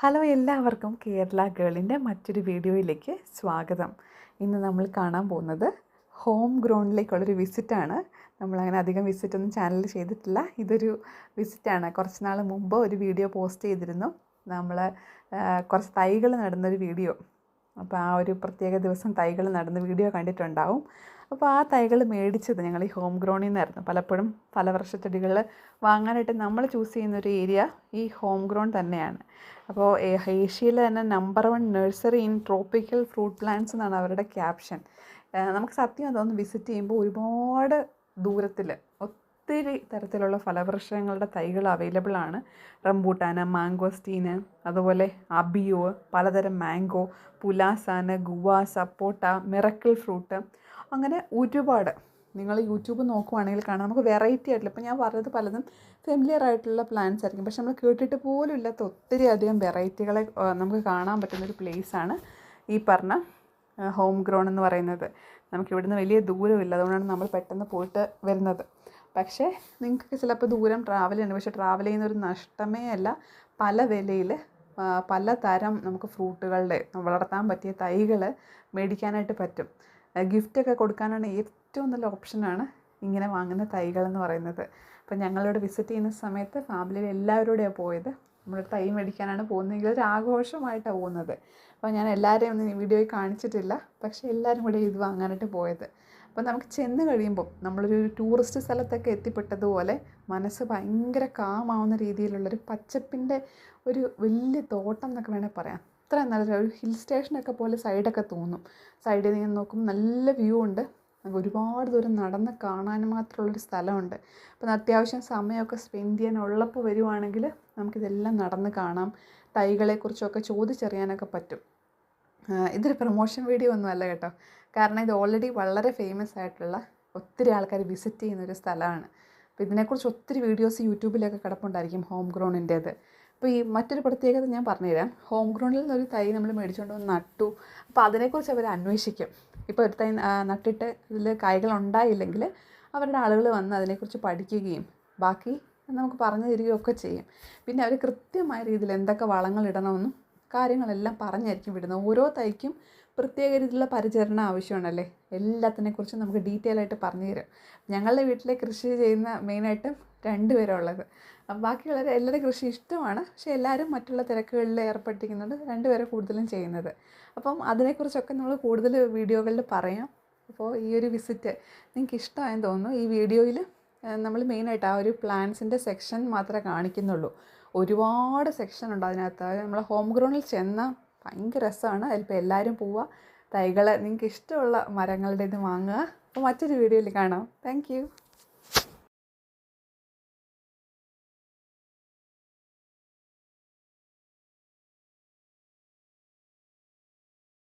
Hello എല്ലാവർക്കും കേരള ഗേളിന്റെ മറ്റൊരു വീഡിയോയിലേക്ക് സ്വാഗതം. ഇന്ന് നമ്മൾ കാണാൻ പോകുന്നത് ഹോം ഗ്രൗണ്ടിലേക്കുള്ളൊരു വിസിറ്റാണ്. നമ്മളങ്ങനെ അധികം വിസിറ്റൊന്നും ചാനലിൽ ചെയ്തിട്ടില്ല. ഇതൊരു വിസിറ്റാണ്. കുറച്ച് നാൾ മുമ്പ് ഒരു വീഡിയോ പോസ്റ്റ് ചെയ്തിരുന്നു. നമ്മൾ കുറച്ച് തൈകൾ നടുന്നൊരു വീഡിയോ. അപ്പോൾ ആ ഒരു പ്രത്യേക ദിവസം തൈകൾ നടന്ന് വീഡിയോ കണ്ടിട്ടുണ്ടാവും. അപ്പോൾ ആ തൈകൾ മേടിച്ചത് ഞങ്ങൾ ഈ ഹോം ഗ്രോണിൽ നിന്നായിരുന്നു പലപ്പോഴും ഫലവൃക്ഷച്ചെടികൾ വാങ്ങാനായിട്ട് നമ്മൾ ചൂസ് ചെയ്യുന്ന ഒരു ഏരിയ ഈ ഹോം ഗ്രോൺ തന്നെയാണ് അപ്പോൾ ഏഷ്യയിലെ തന്നെ number one nursery in tropical fruit plants എന്നാണ് അവരുടെ ക്യാപ്ഷൻ നമുക്ക് സത്യം അതൊന്ന് വിസിറ്റ് ചെയ്യുമ്പോൾ ഒരുപാട് ദൂരത്തിൽ ഒത്തിരി തരത്തിലുള്ള ഫലവൃക്ഷങ്ങളുടെ തൈകൾ അവൈലബിൾ ആണ്. റംബൂട്ടാന് മാംഗോസ്റ്റീന് അതുപോലെ അബിയോ പലതരം mango പുലാസാന് guava sapota miracle fruit. അങ്ങനെ ഒരുപാട്. നിങ്ങൾ യൂട്യൂബ് നോക്കുവാണെങ്കിൽ കാണാം. നമുക്ക് വെറൈറ്റി ആയിട്ടുള്ള ഇപ്പോൾ ഞാൻ പറഞ്ഞത് പലതും ഫെമിലിയർ ആയിട്ടുള്ള പ്ലാന്റ്സ് ആയിരിക്കും. പക്ഷെ നമ്മൾ കേട്ടിട്ട് പോലും ഇല്ലാത്ത ഒത്തിരി അധികം വെറൈറ്റികളെ നമുക്ക് കാണാൻ പറ്റുന്നൊരു പ്ലേസാണ് ഈ പറഞ്ഞ ഹോം ഗ്രോൺ എന്ന് പറയുന്നത്. നമുക്ക് ഇവിടുന്ന് വലിയ ദൂരമില്ല. അതുകൊണ്ടാണ് നമ്മൾ പെട്ടെന്ന് പോയിട്ട് വരുന്നത്. പക്ഷേ നിങ്ങൾക്ക് ചിലപ്പോൾ ദൂരം ട്രാവൽ ചെയ്യണം പക്ഷേ ട്രാവൽ ചെയ്യുന്ന ഒരു നഷ്ടമേ അല്ല. പല വിലയിൽ പല തരം നമുക്ക് ഫ്രൂട്ടുകളുടെ വളർത്താൻ പറ്റിയ തൈകൾ മേടിക്കാനായിട്ട് പറ്റും. ഗിഫ്റ്റൊക്കെ കൊടുക്കാനാണ് ഏറ്റവും നല്ല ഓപ്ഷനാണ് ഇങ്ങനെ വാങ്ങുന്ന തൈകൾ എന്ന് പറയുന്നത്. അപ്പം ഞങ്ങളിവിടെ വിസിറ്റ് ചെയ്യുന്ന സമയത്ത് ഫാമിലിയിൽ എല്ലാവരോടെയാണ് പോയത്. നമ്മൾ തൈ മേടിക്കാനാണ് പോകുന്നതെങ്കിൽ ഒരു ആഘോഷമായിട്ടാണ് പോകുന്നത്. അപ്പോൾ ഞാൻ എല്ലാവരെയും ഒന്നും വീഡിയോയിൽ കാണിച്ചിട്ടില്ല. പക്ഷേ എല്ലാവരും കൂടെ ഇത് വാങ്ങാനായിട്ട് പോയത്. അപ്പോൾ നമുക്ക് ചെന്ന് കഴിയുമ്പോൾ നമ്മളൊരു ടൂറിസ്റ്റ് സ്ഥലത്തൊക്കെ എത്തിപ്പെട്ടതുപോലെ മനസ്സ് ഭയങ്കര കാമാവുന്ന രീതിയിലുള്ളൊരു പച്ചപ്പിന്റെ ഒരു വലിയ തോട്ടം എന്നൊക്കെ വേണേൽ പറയാം. അത്ര നല്ല ഒരു ഹിൽ സ്റ്റേഷനൊക്കെ പോലെ സൈഡൊക്കെ തോന്നും. സൈഡിൽ നിന്ന് നോക്കുമ്പോൾ നല്ല വ്യൂ ഉണ്ട്. ഒരുപാട് ദൂരം നടന്ന് കാണാൻ മാത്രമുള്ളൊരു സ്ഥലമുണ്ട്. അപ്പം അത്യാവശ്യം സമയമൊക്കെ സ്പെൻഡ് ചെയ്യാൻ ഉള്ളപ്പോൾ വരുവാണെങ്കിൽ നമുക്കിതെല്ലാം നടന്ന് കാണാം. തൈകളെക്കുറിച്ചൊക്കെ ചോദിച്ചറിയാനൊക്കെ പറ്റും. ഇതൊരു പ്രൊമോഷൻ വീഡിയോ ഒന്നും അല്ല കേട്ടോ. കാരണം ഇത് ഓൾറെഡി വളരെ ഫേമസ് ആയിട്ടുള്ള ഒത്തിരി ആൾക്കാർ വിസിറ്റ് ചെയ്യുന്ന ഒരു സ്ഥലമാണ്. അപ്പോൾ ഇതിനെക്കുറിച്ച് ഒത്തിരി വീഡിയോസ് യൂട്യൂബിലൊക്കെ കിടപ്പുണ്ടായിരിക്കും ഹോം ഗ്രൗണ്ടിന്റേത് അപ്പോൾ ഈ മറ്റൊരു പ്രത്യേകത ഞാൻ പറഞ്ഞുതരാം. ഹോം ഗ്രൗണ്ടിൽ നിന്നൊരു തൈ നമ്മൾ മേടിച്ചുകൊണ്ട് വന്ന് നട്ടു. അപ്പോൾ അതിനെക്കുറിച്ച് അവർ അന്വേഷിക്കും. ഇപ്പോൾ ഒരു തൈ നട്ടിട്ട് ഇതിൽ കായ്കൾ ഉണ്ടായില്ലെങ്കിൽ അവരുടെ ആളുകൾ വന്ന് അതിനെക്കുറിച്ച് പഠിക്കുകയും ബാക്കി നമുക്ക് പറഞ്ഞു തരികയൊക്കെ ചെയ്യും. പിന്നെ അവർ കൃത്യമായ രീതിയിൽ എന്തൊക്കെ വളങ്ങൾ ഇടണമെന്നും കാര്യങ്ങളെല്ലാം പറഞ്ഞായിരിക്കും വിടുന്നത്. ഓരോ തൈക്കും പ്രത്യേക രീതിയിലുള്ള പരിചരണം ആവശ്യമാണല്ലേ? എല്ലാത്തിനെക്കുറിച്ചും നമുക്ക് ഡീറ്റെയിൽ ആയിട്ട് പറഞ്ഞു തരും. ഞങ്ങളുടെ വീട്ടിലെ കൃഷി ചെയ്യുന്ന മെയിനായിട്ടും രണ്ട് പേരുള്ളത് ബാക്കിയുള്ളവർ എല്ലാവരും കൃഷി ഇഷ്ടമാണ്. പക്ഷേ എല്ലാവരും മറ്റുള്ള തിരക്കുകളിൽ ഏർപ്പെട്ടിരിക്കുന്നുണ്ട്. രണ്ടുപേരെ കൂടുതലും ചെയ്യുന്നത്. അപ്പം അതിനെക്കുറിച്ചൊക്കെ നമ്മൾ കൂടുതൽ വീഡിയോകളിൽ പറയാം. അപ്പോൾ ഈ ഒരു വിസിറ്റ് നിങ്ങൾക്ക് ഇഷ്ടമായെന്ന് തോന്നുന്നു. ഈ വീഡിയോയിൽ നമ്മൾ മെയിനായിട്ട് ആ ഒരു പ്ലാന്റ്സിന്റെ സെക്ഷൻ മാത്രമേ കാണിക്കുന്നുള്ളൂ. ഒരുപാട് സെക്ഷൻ ഉണ്ട് അതിനകത്ത്. നമ്മൾ ഹോം ഗ്രൗണ്ടിൽ ചെന്നാൽ ഭയങ്കര രസമാണ് അതിലിപ്പോൾ എല്ലാവരും പോവുക തൈകൾ നിങ്ങൾക്ക് ഇഷ്ടമുള്ള മരങ്ങളുടെ ഇത് വാങ്ങുക. അപ്പോൾ മറ്റൊരു വീഡിയോയിൽ കാണാം. താങ്ക്